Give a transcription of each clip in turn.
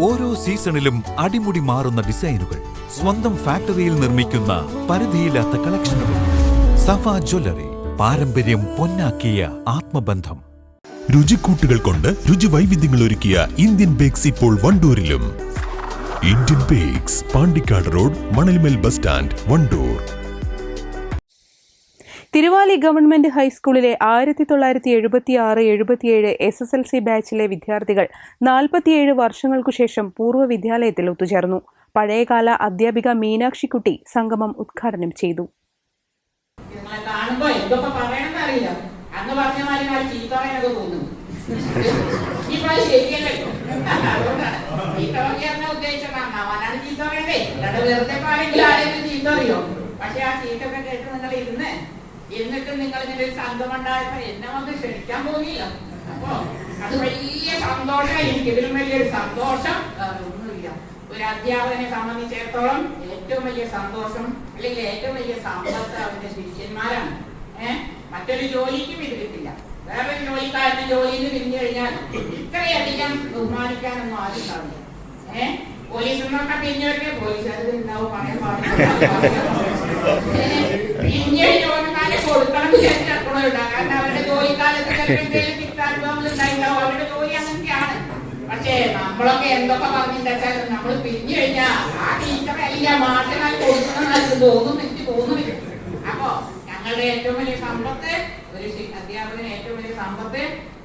ഓരോ സീസണിലും അടിമുടി മാറുന്ന ഡിസൈനുകൾ സ്വന്തം ഫാക്ടറിയിൽ നിർമ്മിക്കുന്ന പരിധിയില്ലാത്ത കളക്ഷനുകൾ. സഫ ജ്വല്ലറി പാരമ്പര്യം പൊന്നാക്കിയ ആത്മബന്ധം. രുചിക്കൂട്ടുകൾ കൊണ്ട് രുചി വൈവിധ്യങ്ങൾ ഒരുക്കിയ ഇന്ത്യൻ ബേക്സ് ഇപ്പോൾ വണ്ടൂരിലും. Indian bakes Pandikkad road Manalmel bus stand Wandoor. Thiruvali government ഹൈസ്കൂളിലെ ആയിരത്തി തൊള്ളായിരത്തി എഴുപത്തി ആറ് എഴുപത്തിയേഴ് എസ് എസ് എൽ സി ബാച്ചിലെ വിദ്യാർത്ഥികൾ നാൽപ്പത്തിയേഴ് വർഷങ്ങൾക്കു ശേഷം പൂർവ വിദ്യാലയത്തിൽ ഒത്തുചേർന്നു. പഴയകാല അധ്യാപിക മീനാക്ഷിക്കുട്ടി സംഗമം ഉദ്ഘാടനം ചെയ്തു. പക്ഷെ ആ ചീത്തൊക്കെ കേട്ട് നിങ്ങൾ ഇരുന്ന് എന്നിട്ട് നിങ്ങൾ ഇങ്ങനെ ഒരു സംഘം ഉണ്ടായപ്പോ എന്നെ വന്ന് ക്ഷണിക്കാൻ പോകുന്നില്ല അപ്പൊ അത് വലിയ സന്തോഷം എനിക്ക് ഇതിലും വലിയൊരു സന്തോഷം. ഒന്നുമില്ല. ഒരു അധ്യാപകനെ സംബന്ധിച്ചിടത്തോളം ഏറ്റവും വലിയ സന്തോഷം അല്ലെങ്കിൽ ഏറ്റവും വലിയ സമ്പത്ത് അവന്റെ ശിഷ്യന്മാരാണ്. ഏഹ് മറ്റൊരു ജോലിക്കും ഇത് കിട്ടില്ല. വേറൊരു ജോലിക്കാരന് ജോലിയിൽ നിന്ന് പിരിഞ്ഞു കഴിഞ്ഞാൽ ഇത്രയധികം ബഹുമാനിക്കാനൊന്നും ആരും ഉണ്ടാവില്ല. ഏഹ് പോലീസിനൊക്കെ പിരിഞ്ഞവർക്ക് പോലീസുകാർക്ക് ഉണ്ടാവും പറയാൻ പാടില്ല. പക്ഷേ നമ്മളൊക്കെ എന്തൊക്കെ പറഞ്ഞിട്ടാൽ നമ്മൾ പിരിഞ്ഞു കഴിഞ്ഞാൽ ആ ടീച്ചറെ അല്ലെങ്കിൽ ആ മാഷിനാൽ കൊടുക്കണമെന്ന് തോന്നുന്നു എനിക്ക് തോന്നുന്നില്ല അപ്പോ ഞങ്ങളുടെ ഏറ്റവും വലിയ സമ്പത്ത് ഒരു അധ്യാപകന് ഏറ്റവും വലിയ സമ്പത്ത്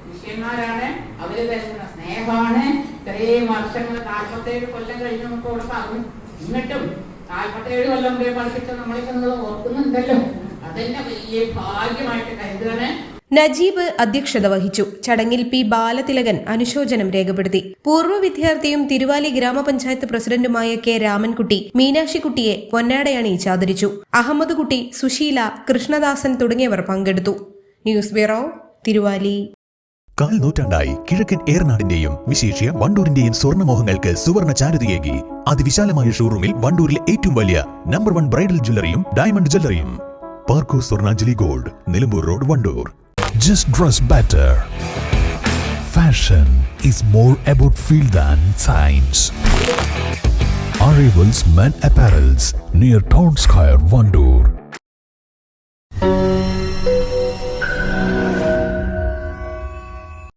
ശിഷ്യന്മാരാണ് അവർ തരുന്ന സ്നേഹമാണ് ഇത്രയും വർഷങ്ങൾ നാൽപ്പത്തേഴ് കൊല്ലം കഴിഞ്ഞ് നമുക്ക് ഇവിടെ പറഞ്ഞു എന്നിട്ടും നാൽപ്പത്തേഴ് കൊല്ലം മുമ്പേ പഠിപ്പിച്ച നമ്മളിപ്പോ നിങ്ങൾ ഓർക്കുന്നുണ്ടല്ലോ അതെന്നെ വലിയ ഭാഗ്യമായിട്ട് കരുതുകയാണ് നജീബ് അധ്യക്ഷത വഹിച്ചു. ചടങ്ങിൽ പി ബാലതിലകൻ അനുശോചനം രേഖപ്പെടുത്തി. പൂർവ വിദ്യാർത്ഥിയും തിരുവാലി ഗ്രാമപഞ്ചായത്ത് പ്രസിഡന്റുമായ കെ രാമൻകുട്ടി മീനാക്ഷിക്കുട്ടിയെ പൊന്നാടയണിയിച്ച് ആദരിച്ചു അഹമ്മദ് കുട്ടി സുശീല കൃഷ്ണദാസൻ തുടങ്ങിയവർ പങ്കെടുത്തു. News bureau Thiruvali. കാൽ നൂറ്റാണ്ടായി കിഴക്കൻ ഏറനാടിന്റെയും വിശേഷ്യ വണ്ടൂരിന്റെയും സ്വർണമോഹങ്ങൾക്ക് സുവർണ ചാരുതയേകി അതിവിശാലമായ ഷോറൂമിൽ വണ്ടൂരിലെ ഏറ്റവും വലിയ നമ്പർ വൺ ബ്രൈഡൽ ജ്വല്ലറിയും diamond ജ്വല്ലറിയും. Parco Swarnanjali gold Nilambur road Wandoor. Just dress better. Fashion is more about feel than science. Arrivals Men Apparels near Town Square, Vandoor.